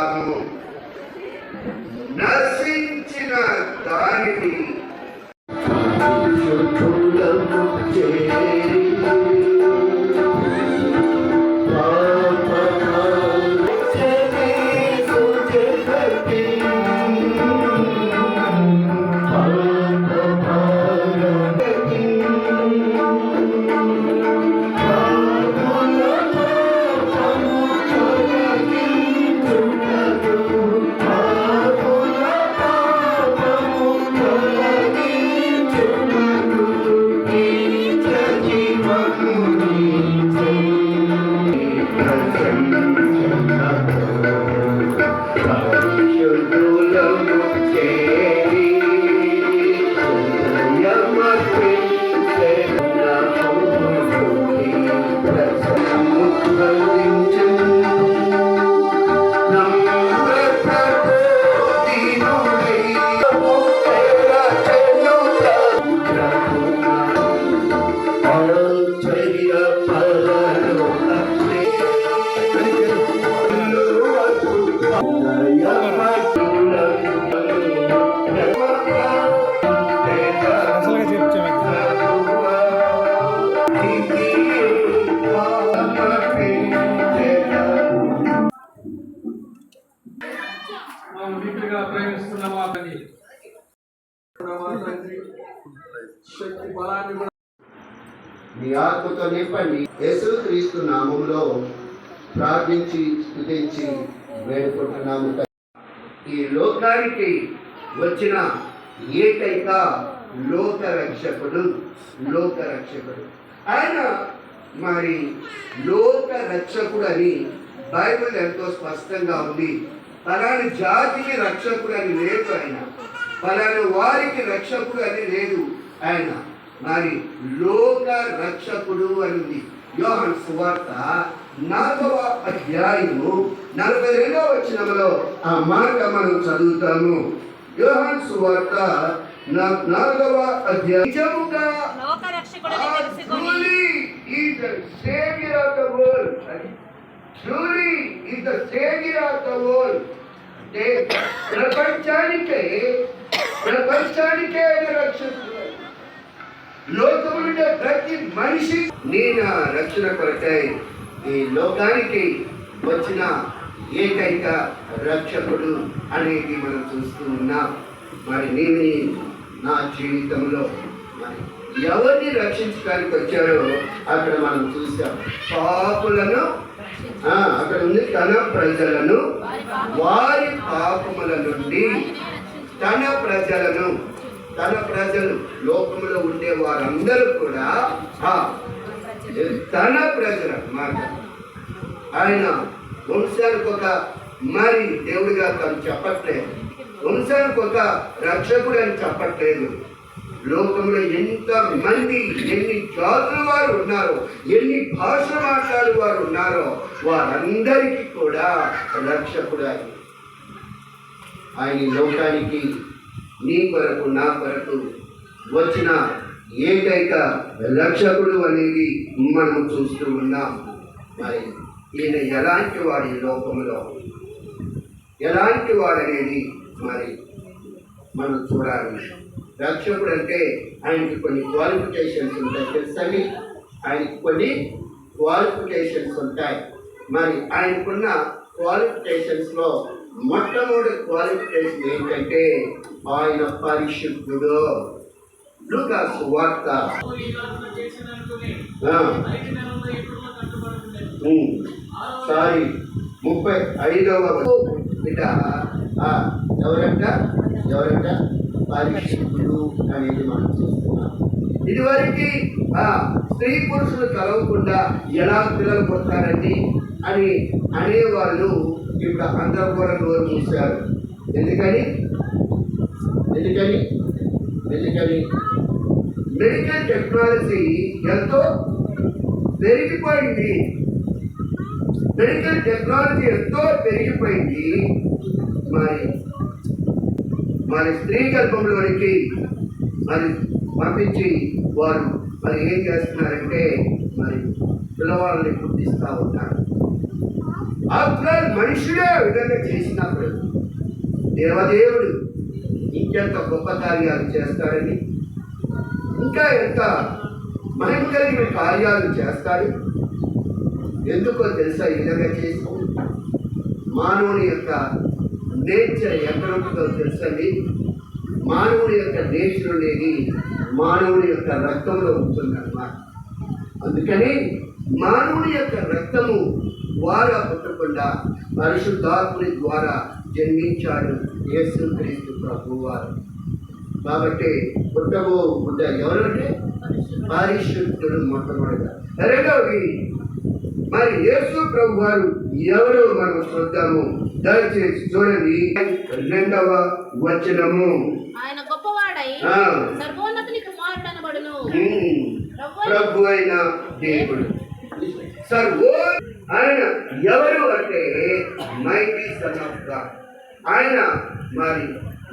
declarado ప్రేమిస్తున్న శక్తి బలాన్ని కూడా మీ ఆత్మతో నింపండి. యేసుక్రీస్తు నామంలో ప్రార్థించి స్థుతించి వేడుకుంటున్నాము ఈ లోకానికి వచ్చిన ఏకైక లోక రక్షకుడు లోక రక్షకుడు ఆయన మరి లోక రక్షకుడు అని బైబిల్ ఎంతో స్పష్టంగా ఉంది. పలాని జాతికి రక్షకుడు అని లేదు ఆయన. పలాని వారికి రక్షకుడు అని లేదు ఆయన. మరి లోక రక్షకుడు అని ఉంది యోహన్ సువార్త నాలుగవ అధ్యాయము నలభై రెండవ వచనంలో ఆ మాట మనం చదువుతాము. యోహన్ సువార్త నా- నాలుగవ అధ్యాయం. నిజముగా రక్షకుడని తెలుసుకొని truly is truly is the saviour of the world అంటే ప్రపంచానికే ప్రపంచానికే ఆయన రక్షకుడు. లోకముండే ప్రతి మనిషి నేను రక్షణ కొరకై ఈ లోకానికి వచ్చిన ఏకైక రక్షకుడు అనేది మనం చూస్తూ ఉన్నాం. మరి నేను నా జీవితంలో మరి ఎవరిని రక్షించడానికి వచ్చారో అక్కడ మనం చూసాం పాపులను అక్కడ ఉంది తన ప్రజలను వారి పాపముల నుండి తన ప్రజలను తన ప్రజలు లోకంలో ఉండే వారందరూ కూడా తన ప్రజల మాట ఆయన వంశానికి ఒక మరి దేవుడిగా తను చెప్పట్లేదు. వంశానికి ఒక రక్షకుడు అని చెప్పట్లేదు. లోకంలో ఎంత మంది ఎన్ని జాతుల వారు ఉన్నారో ఎన్ని భాష మాట్లాడే వారు ఉన్నారో వారందరికీ కూడా రక్షకుడు ఆయన ఆయన లోకానికి నీ కొరకు నా కొరకు వచ్చిన ఏకైక రక్షకుడు అనేది మనం చూస్తూ ఉన్నాం. మరి ఈయన ఎలాంటి వాడి లోకంలో? ఎలాంటి వాడనేది మరి మనం చూడాలి. రక్షకుడు అంటే ఆయనకి కొన్ని క్వాలిఫికేషన్స్ ఉంటాయి. తెలుసని? ఆయనకి కొన్ని క్వాలిఫికేషన్స్ ఉంటాయి. మరి ఆయనకున్న క్వాలిఫికేషన్స్లో మొట్టమొదటి క్వాలిఫికేషన్ ఏంటంటే ఆయన పరిశుద్ధుడు. లూకాస్ వార్త. సారీ ముప్పై ఐదవ బిడ్డ ఎవరంట? ఎవరంట? పరిశుద్ధుడు అనేది మనం చూస్తున్నాం. ఇదివరకు స్త్రీ పురుషులు కలవకుండా ఎలా పిల్లలు పుడతారండి అని అనేవాళ్ళు ఇప్పుడు అందరూ కూడా నోరు చూశారు. ఎందుకని? ఎందుకని? ఎందుకని? మెడికల్ టెక్నాలజీ ఎంతో పెరిగిపోయింది. మెడికల్ టెక్నాలజీ ఎంతో పెరిగిపోయింది. మరి మరి స్త్రీ గర్భంలోనికి మరి పంపించి వారు మరి ఏం చేస్తున్నారంటే మరి పిల్లవాళ్ళని పుట్టిస్తూ ఉంటారు. ఆఫ్టర్ మనుషుడే విధంగా చేసినప్పుడు దేవదేవుడు ఇంకెంత గొప్ప కార్యాలు చేస్తాడని ఇంకా ఎంత మహిమ కలిగిన కార్యాలు చేస్తాడు? ఎందుకో తెలుసా ఈ విధంగా చేసి మానవుని యొక్క నేచర్ ఎక్కడ ఉంటుందో తెలుసండి మానవుడి యొక్క నేచర్ అనేది మానవుడి యొక్క రక్తంలో ఉంటుందన్నమాట. అందుకని మానవుడి యొక్క రక్తము ద్వారా పుట్టకుండా పరిశుద్ధాత్ముని ద్వారా జన్మించాడు యేసుక్రీస్తు ప్రభు వారు. కాబట్టి పుట్టబో పుట్ట ఎవరంటే? పరిశుద్ధుడు మొట్టమొదటిగా రెండవది మరి యేసు ప్రభు వారు ఎవరో మనం చూద్దాము దయచేసి చూడండి. రెండవ వచనము. ఆయన గొప్పవాడై. సర్వోన్నతుని ప్రభు అయిన దేవుడు. సర్వో ఆయన ఎవరు అంటే మైటీ సన్ ఆఫ్ గాడ్ ఆయన మరి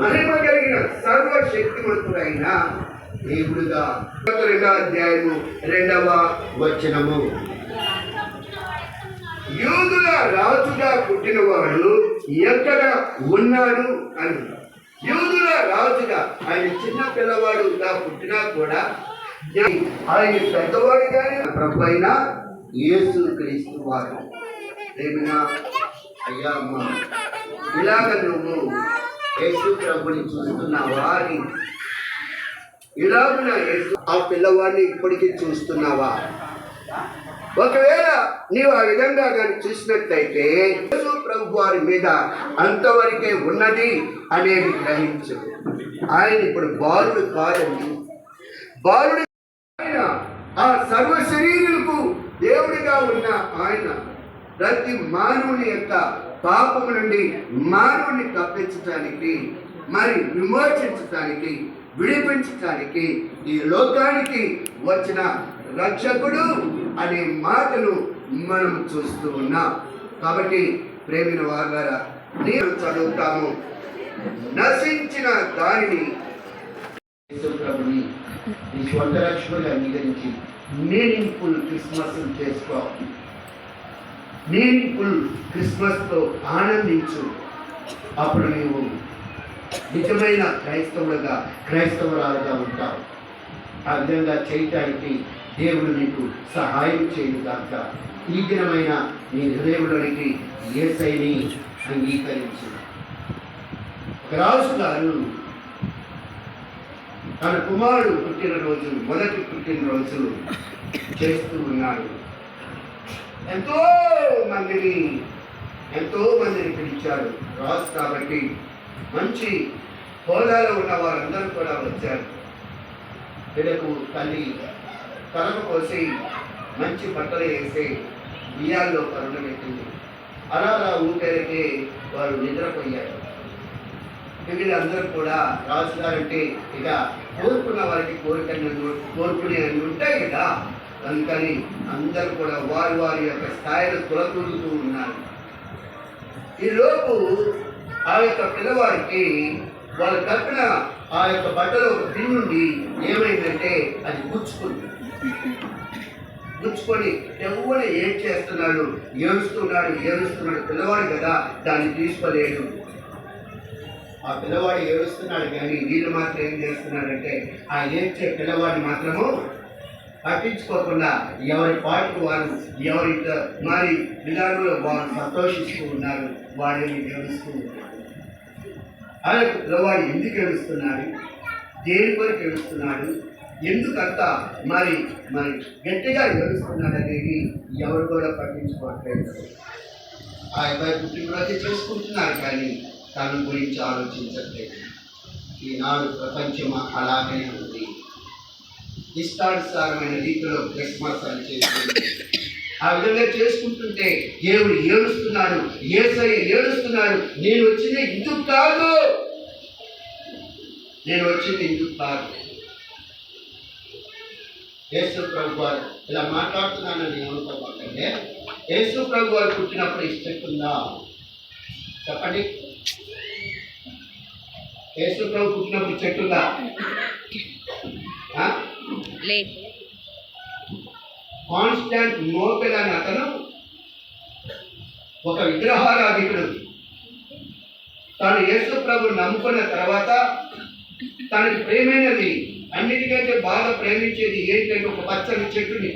మహిమ కలిగిన సర్వశక్తిమంతుడైన దేవుడుగా. రెండవ అధ్యాయము రెండవ వచనము. యూదుల రాజుగా పుట్టినవాడు ఎక్కడ ఉన్నాడు అని యూదుల రాజుగా ఆయన చిన్న పిల్లవాడుగా పుట్టినా కూడా ఆయన పెద్దవాడిగానే ప్రభు అయిన యేసు క్రీస్తు వారు. ఏమినా అయ్యా అమ్మ. ఇలాగ నువ్వు యేసు ప్రభుని చూస్తున్నావా అని. ఇలాగ యేసు ఆ పిల్లవాడిని ఇప్పటికీ చూస్తున్నావా? ఒకవేళ నీవు ఆ విధంగా కానీ చూసినట్లయితే యేసు ప్రభు వారి మీద అంతవరకే ఉన్నది అనేది గ్రహించు. ఆయన ఇప్పుడు బాలుడు కాదండి. బాలుడు ఆయన ఆ సర్వ శరీరులకు దేవుడిగా ఉన్న ఆయన ప్రతి మానవుని యొక్క పాపము నుండి మానవుని తప్పించటానికి మరి విమోచించటానికి విడిపించటానికి ఈ లోకానికి వచ్చిన రక్షకుడు అనే మాటను మనం చూస్తూ ఉన్నాం. కాబట్టి ప్రేమిన వారు నేను చదువుతాము నశించిన దానిని యేసుప్రభుని నీ స్వంత రక్షకుడిగా అంగీకరించి మీనింగ్ఫుల్ క్రిస్మస్ చేసుకో. మీనింగ్ఫుల్ క్రిస్మస్తో ఆనందించు. అప్పుడు నీవు నిజమైన క్రైస్తవుడుగా క్రైస్తవురాలుగా ఉంటావు. ఆ విధంగా చేయటానికి దేవుడు నీకు సహాయం చేయను కాక ఈ దినమైన నీ హృదయంలోనికి ఏసైని అంగీకరించు ఒక రాజు గారు తన కుమారుడు పుట్టినరోజు మొదటి పుట్టినరోజు చేస్తూ ఉన్నాడు. ఎంతో మందిని ఎంతో మందిని పిలిచాడు రాజు కాబట్టి మంచి హోదాలో ఉన్న వారందరూ కూడా వచ్చారు. పిల్లకు తల్లి తలకు కోసి మంచి బట్టలు వేసి బియ్యాల్లో కరుణ పెట్టింది అలా అలా ఊపేరకే వారు నిద్రపోయారు. వీళ్ళందరూ కూడా రాజుగారంటే ఇక కోరుకున్న వారికి కోరిక కోరుకునే ఉంటాయి కదా. అందుకని అందరూ కూడా వారి వారి యొక్క స్థాయిలో తులతూగుతూ ఉన్నారు. ఈలోపు ఆ యొక్క పిల్లవారికి వాళ్ళు కప్పిన ఆ యొక్క బట్టలు ఒక ఏమైందంటే అది గుచ్చుకుంది గుచ్చుకొని ఎవరు ఏం చేస్తున్నాడు? ఏడుస్తున్నాడు ఏడుస్తున్నాడు పిల్లవాడు కదా దాన్ని తీసుకోలేడు. ఆ పిల్లవాడు ఏడుస్తున్నాడు కానీ వీళ్ళు మాత్రం ఏం చేస్తున్నాడంటే ఆ ఏడ్చే పిల్లవాడిని మాత్రము పట్టించుకోకుండా ఎవరి పాటకు వారు ఎవరి మరి విధానంలో వారు సంతోషిస్తూ ఉన్నారు. వాడిని ఏడుస్తూ ఉన్నారు ఆ పిల్లవాడు ఎందుకు ఏడుస్తున్నాడు దేని కొరకు ఏడుస్తున్నాడు ఎందుకంత మరి మరి గట్టిగా ఏడుస్తున్నాడు అనేది ఎవరు కూడా పట్టించుకోవట్లేదు. ఆ అబ్బాయి పుట్టినరోజు చేసుకుంటున్నారు కానీ తన గురించి ఆలోచించట్లేదు. ఈనాడు ప్రపంచం అలాగే ఉంది. ఇష్టానుసారమైన రీతిలో క్రిస్మస్ అని చేస్తుంది ఆ విధంగా చేసుకుంటుంటే దేవుడు ఏడుస్తున్నాడు ఏసై ఏడుస్తున్నాడు నేను వచ్చింది ఇందుకు కాదు. నేను వచ్చింది ఇందుకు కాదు. యేసు ప్రభు వారు ఇలా మాట్లాడుతున్నానని ఏమనుకోకండి. యేసు ప్రభు వారు పుట్టినప్పుడు ఇష్టకుందా చెప్పండి. యేసు ప్రభు పుట్టినప్పుడు చెట్టుందా లేదు. కాన్స్టాంట్ మోపెల్ అనే అతను ఒక విగ్రహారాధికుడు. తాను యేసు ప్రభు నమ్ముకున్న తర్వాత తనకి ప్రేమైనది అన్నిటికంటే బాగా ప్రేమించేది ఏంటంటే ఒక పచ్చని చెట్టుని.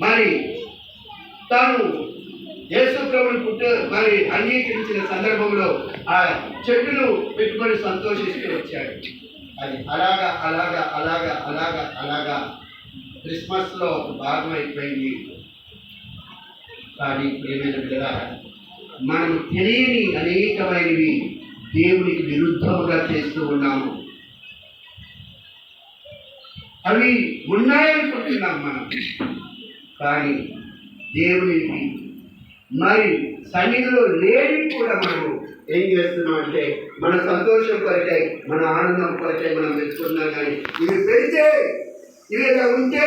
మరి తాను యేసు ప్రభుని పుట్ట మరి అంగీకరించిన సందర్భంలో ఆ చెట్టును పెట్టుకొని సంతోషిస్తూ వచ్చాడు. అది అలాగా అలాగా అలాగా అలాగా అలాగా క్రిస్మస్లో భాగం అయిపోయింది. కానీ ప్రేమైన బిడ్డరా మనం తెలియని అనేకమైనవి దేవునికి విరుద్ధముగా చేస్తూ ఉన్నాము. అవి ఉన్నాయనుకుంటున్నాం మనం. కానీ దేవునికి మరి సన్నిధిలో లేని కూడా మనము ఏం చేస్తున్నాం అంటే మన సంతోషం కొరకై మన ఆనందం కొరకై మనం వెతుకున్నాం కానీ ఇవి పెడితే ఇవి ఇలా ఉంటే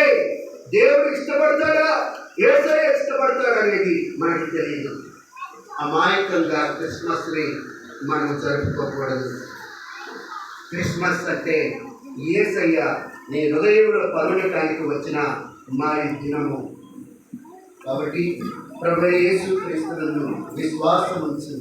దేవుడు ఇష్టపడతాడా? ఏసరే ఇష్టపడతాడా అనేది మనకి తెలియదు అమాయకంగా క్రిస్మస్ని మనం జరుపుకోకూడదు. క్రిస్మస్ అంటే ఏసయ్య నీ హృదయంలో పరుగటానికి వచ్చిన మారి దినము. కాబట్టి ప్రభు యేసు క్రీస్తులను విశ్వాసం ఉంచు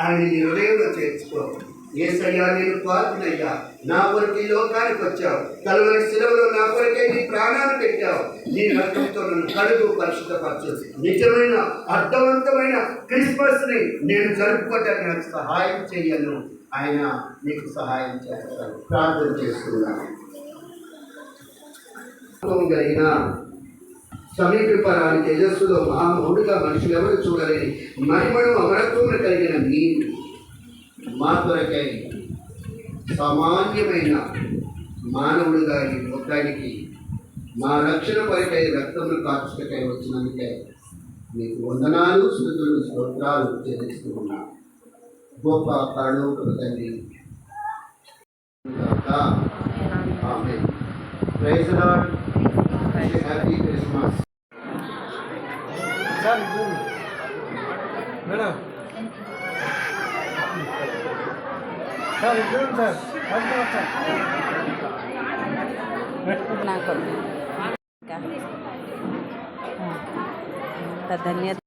ఆయన నీ హృదయంలో చేర్చుకో. ఏసయ్యా నేను పాత్రనయ్యా నా కొరకు లోకానికి వచ్చావు. కలువరి శిలవలో నా కొరకే నీ ప్రాణాలు పెట్టావు. నీ రక్తంతో నన్ను కడుగు పరిశుద్ధపరచు. నిజమైన అర్థవంతమైన క్రిస్మస్ని నేను జరుపుకోవటానికి నాకు సహాయం చేయను. ఆయన నీకు సహాయం చేస్తాను ప్రార్థన చేస్తున్నాను కలిగిన సమీపరాని తేజస్సులో మహామౌడిగా మనుషులు ఎవరు చూడలేని మహిమను అమరత్వం కలిగిన నీ మా కొరకై సామాన్యమైన మానవుడిగా ఈ లోకానికి మా రక్షణ పరికై రక్తమును కాచుటకై వచ్చినందుకే మీకు వందనాలు స్థుతులు స్తోత్రాలు చెల్లిస్తూ ఉన్నా. గొప్ప పరలోకపు తండ్రి. Praise lord happy Christmas madam sir ఇది చూడండి సార్ పట్టుకోండి సార్ నాకు. ధన్యత